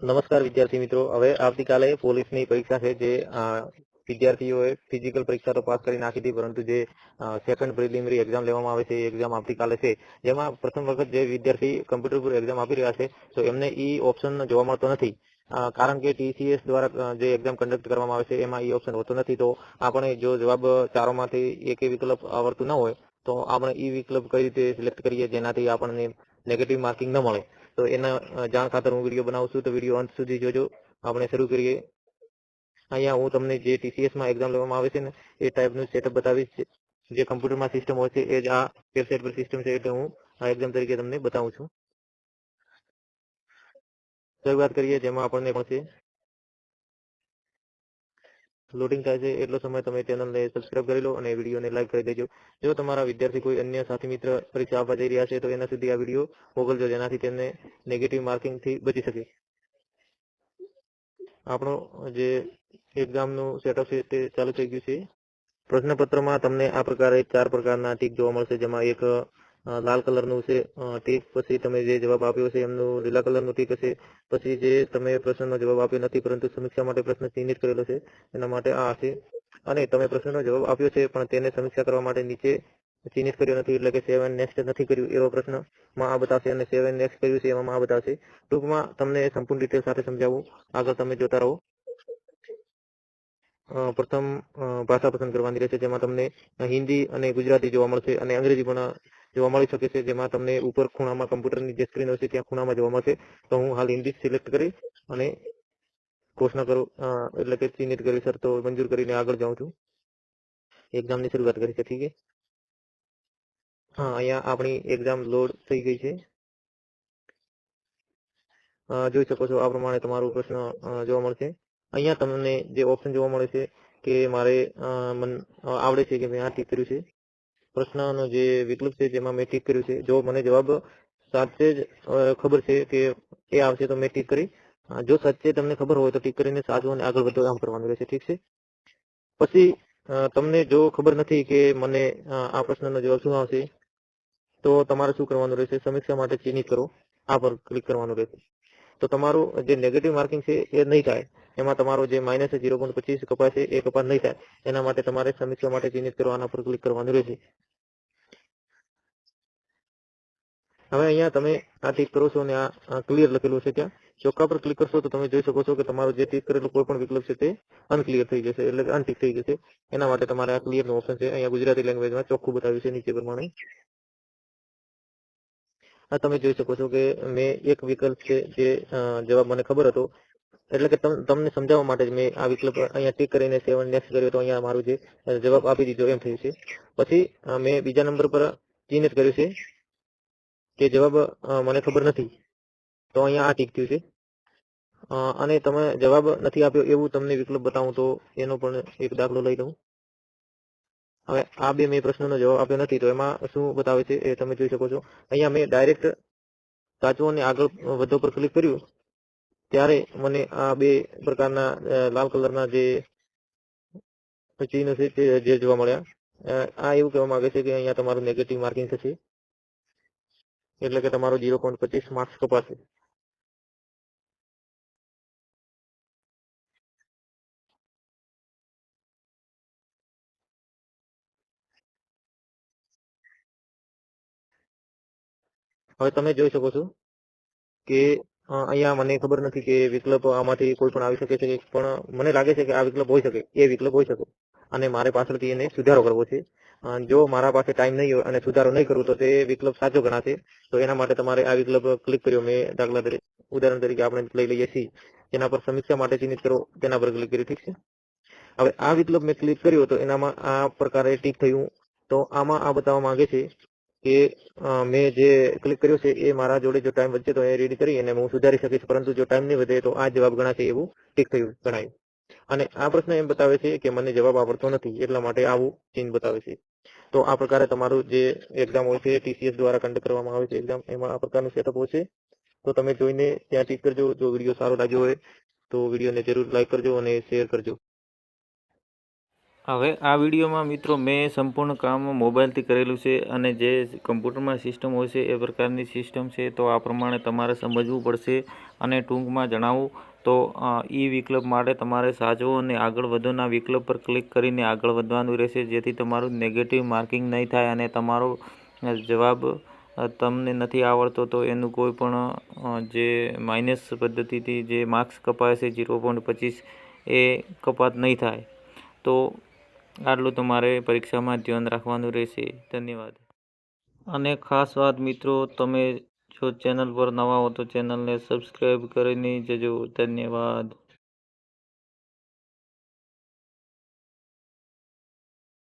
નમસ્કાર વિદ્યાર્થી મિત્રો. હવે આવતીકાલે પોલીસની પરીક્ષા છે જે વિદ્યાર્થીઓએ ફિઝિકલ પરીક્ષા તો પાસ કરી નાખી હતી, પરંતુ જે સેકન્ડ પ્રિલિમિનરી એક્ઝામ લેવામાં આવે છે, એ એક્ઝામ આવતીકાલે છે. જેમાં પ્રથમ વખત જે વિદ્યાર્થી કમ્પ્યુટર પર એક્ઝામ આપી રહ્યા છે, તો એમને ઈ ઓપ્શન જોવા મળતો નથી. કારણ કે ટીસીએસ દ્વારા જે એક્ઝામ કન્ડક્ટ કરવામાં આવે છે, એમાં ઈ ઓપ્શન હોતો નથી. તો આપણે જો જવાબ ચારોમાંથી એક વિકલ્પ આવડતું ન હોય, તો આપણે ઈ વિકલ્પ કઈ રીતે સિલેક્ટ કરીએ જેનાથી આપણને નેગેટિવ માર્કિંગ ન મળે. તો એના જાણ ખાતર હું વીડિયો બનાવું છું, તો વીડિયો અંત સુધી જોજો. આપણે શરૂ કરીએ. અહીંયા હું તમને જે ટીસીએસમાં એક્ઝામ લેવામાં આવે છે ને, એ ટાઈપનું સેટઅપ બતાવીશ. જે કમ્પ્યુટરમાં સિસ્ટમ હોય છે, એ જ આ વેબસાઇટ પર સિસ્ટમ છે, એટલે હું આ એક્ઝામ તરીકે તમને બતાવું છું. શરૂઆત કરીએ, જેમાં આપણને મળશે લોડિંગ થાય છે એટલો સમય તમે ચેનલને સબસ્ક્રાઇબ કરી લો અને વિડીયોને લાઈક કરી દેજો. જો તમારા વિદ્યાર્થી કોઈ અન્ય સાથી મિત્ર પરીક્ષા આપવા જઈ રહ્યા છે, તો એના સુધી આ વીડિયો મોકલજો, જેનાથી તેમને નેગેટિવ માર્કિંગથી બચી શકે. આપણો જે એક્ઝામનું સેટઅપ છે તે ચાલુ થઈ ગયું છે. પ્રશ્નપત્રમાં તમને આ પ્રકારે ચાર પ્રકારના ટીક જોવા મળશે, જેમાં એક લાલ કલરનું છે ટીક પછી તમે જે જવાબ આપ્યો છે એમનું લીલા કલરનું ટીક હશે, પછી જે તમે પ્રશ્નનો જવાબ આપ્યો નથી, પરંતુ સમીક્ષા માટે પ્રશ્ન ચિહ્નિત કરેલો છે, એના માટે આ હશે. અને તમે પ્રશ્નનો જવાબ આપ્યો છે, પણ તેને સમીક્ષા કરવા માટે નીચે ચિહ્નિત કર્યો નથી, એટલે કે સેવન નેક્સ્ટ નથી કર્યું, એવો પ્રશ્નમાં આ બતાવશે અને સેવન નેક્સ્ટ કર્યું છે, એમાં આ બતાવશે. ટૂંકમાં તમને સંપૂર્ણ ડિટેલ સાથે સમજાવું. આગળ તમે જોતા રહો. પ્રથમ ભાષા પસંદ કરવાની રહેશે, જેમાં તમને હિન્દી અને ગુજરાતી જોવા મળશે અને અંગ્રેજી પણ જોવા મળી શકે છે. જેમાં તમને ઉપર ખૂણામાં કમ્પ્યુટરની જે સ્ક્રીન હશે ત્યાં ખૂણામાં જોવા મળશે. તો હું હાલ હિન્દી સિલેક્ટ કરી અને ઘોષણા કરું એટલે કે ચિહ્નિત કરી સર, તો મંજૂર કરીને આગળ જાઉં છું. એક્ઝામની શરૂઆત કરી છે, ઠીક છે? હા, અહીંયા આપણી એક્ઝામ લોડ થઈ ગઈ છે. જોઈ શકો છો, આ પ્રમાણે તમારો પ્રશ્ન જોવા મળશે. અહીંયા તમને જે ઓપ્શન જોવા મળે છે કે મારે આવડે છે કે મેં આ ટીક કર્યું છે? પ્રશ્નનો જે વિકલ્પ છે જેમાં મેં ટીક કર્યું છે. જો મને જવાબ સાચે જ ખબર છે કે એ આવશે તો મેં ટીક કરી. જો સાચે તમને ખબર હોય તો ટીક કરીને સાચું અને આગળ વધો આમ કરવાનું રહેશે. ઠીક છે? પછી તમને જો ખબર નથી કે મને આ પ્રશ્નનો જવાબ શું આવશે, તો તમારે શું કરવાનું રહેશે? સમીક્ષા માટે ચિહ્નિત કરો. આ પર ક્લિક કરવાનું રહેશે. તો તમારું જે નેગેટિવ માર્કિંગ છે એ નહીં થાય. એમાં તમારો જે માઇનસ ઝીરો પોઈન્ટ પચીસ કપાય છે, એ કપાત નહીં થાય. એના માટે તમારે સમીક્ષા માટે ચિહ્નિત કરો, આના પર ક્લિક કરવાનું રહેશે. હવે અહીંયા તમે આ ટીક કરો છો અને આ ક્લિયર લખેલું છે ત્યાં. ચોખ્ખા પર ક્લિક કરશો તો તમે જોઈ શકો છો કે તમારું જે ટીક કરેલું કોઈ પણ વિકલ્પ છે તે અનક્લિયર થઈ જશે, એટલે કે અનટીક થઈ જશે. એના માટે તમારે આ ક્લિયર નો ઓપ્શન છે. અહીંયા ગુજરાતી લેંગ્વેજમાં ચોખ્ખું બતાવ્યું છે નીચે પ્રમાણે. આ તમે જોઈ શકો છો કે મેં એક વિકલ્પ છે જે જવાબ મને ખબર હતો. એટલે કે તમ- તમને સમજાવવા માટે જ મેં આ વિકલ્પ અહીંયા ટીક કરીને સેવન નેક્સ્ટ કર્યો તો અહીંયા મારું જે જવાબ આપી દીધો એમ થયું છે. પછી મેં બીજા નંબર પર ચિહ્નિત કર્યું છે કે જવાબ મને ખબર નથી. તો અહીંયા આ ટીક થયું છે. અને તમે જવાબ નથી આપ્યો એવું તમને વિકલ્પ બતાવું તો એનો પણ એક દાખલો લઈ લઉં. હવે આ બે મેં પ્રશ્નનો જવાબ આપ્યો નથી તો એમાં શું બતાવે છે એ તમે જોઈ શકો છો. અહીંયા મેં ડાયરેક્ટ સાચું અને આગળ વધો પર ક્લિક કર્યું. ત્યારે મને આ બે પ્રકારના લાલ કલરના જે ચિહ્ન છે તે જે જોવા મળ્યા. આ એવું કહેવા માંગે છે કે અહીંયા તમારું નેગેટિવ માર્કિંગ થશે. એટલે કે તમારો ઝીરો પોઈન્ટ પચીસ માર્ક્સ કપાશે. હવે તમે જોઈ શકો છો કે અહીંયા મને ખબર નથી કે વિકલ્પ આમાંથી કોઈ પણ આવી શકે છે પણ મને લાગે છે કે આ વિકલ્પ હોઈ શકે, એ વિકલ્પ હોઈ શકે. અને મારે પાછળથી એને સુધારો કરવો છે. જો મારા પાસે ટાઈમ નહીં હોય અને સુધારો નહીં કરું તો તે વિકલ્પ સાચો ગણાશે. તો એના માટે તમારે આ વિકલ્પ ક્લિક કર્યો. મેં દાખલા તરીકે ઉદાહરણ તરીકે આપણે લઈ લઈએ છીએ તેના પર સમીક્ષા માટે ચિહ્નિત કરો. તેના પર ક્લિક કર્યું ઠીક છે? હવે આ વિકલ્પ મેં ક્લિક કર્યો તો એનામાં આ પ્રકારે ટીક થયું. તો આમાં આ બતાવવા માંગે છે કે મેં જે ક્લિક કર્યું છે એ મારા જોડે જો ટાઈમ વધશે તો એ રીડ કરી અને હું સુધારી શકીશ. પરંતુ જો ટાઈમ નહીં વધે તો આ જવાબ ગણાશે એવું ટીક થયું, ગણાયું. અને આ પ્રશ્ન એમ બતાવે છે કે મને જવાબ આવડતો નથી, એટલા માટે આવું ચિહ્ન બતાવે છે. તો આ પ્રકારે તમારું જે એક્ઝામ હોય છે ટીસીએસ દ્વારા કન્ડક્ટ કરવામાં આવે છે. એક્ઝામ એમાં આ પ્રકારનું સેટઅપ હોય છે. તો તમે જોઈને ત્યાં ટીક કરજો. જો વીડિયો સારો લાગ્યો હોય તો વિડીયોને જરૂર લાઈક કરજો અને શેર કરજો. હવે આ વિડીયોમાં મિત્રો મેં સંપૂર્ણ કામ મોબાઈલથી કરેલું છે અને જે કમ્પ્યુટરમાં સિસ્ટમ હોય છે એ પ્રકારની સિસ્ટમ છે, તો આ પ્રમાણે તમારે સમજવું પડશે અને ટૂંકમાં જણાવું. તો ઈ વિકલ્પ માટે તમારે સાચવો અને આગળ વધોના વિકલ્પ પર ક્લિક કરીને આગળ વધવાનું રહેશે, જેથી તમારું નેગેટિવ માર્કિંગ નહીં થાય અને તમારો જવાબ તમને નથી આવડતો. તો એનું કોઈ પણ જે માઇનસ પદ્ધતિથી જે માર્ક્સ કપાય છે, ઝીરો પોઈન્ટ પચીસ, એ કપાત નહીં થાય. તો આટલું તમારે પરીક્ષામાં ધ્યાન રાખવાનું રહેશે. ધન્યવાદ. અને ખાસ વાત મિત્રો, તમે જો ચેનલ પર નવા હો તો ચેનલને સબસ્ક્રાઈબ કરીને જજો. ધન્યવાદ.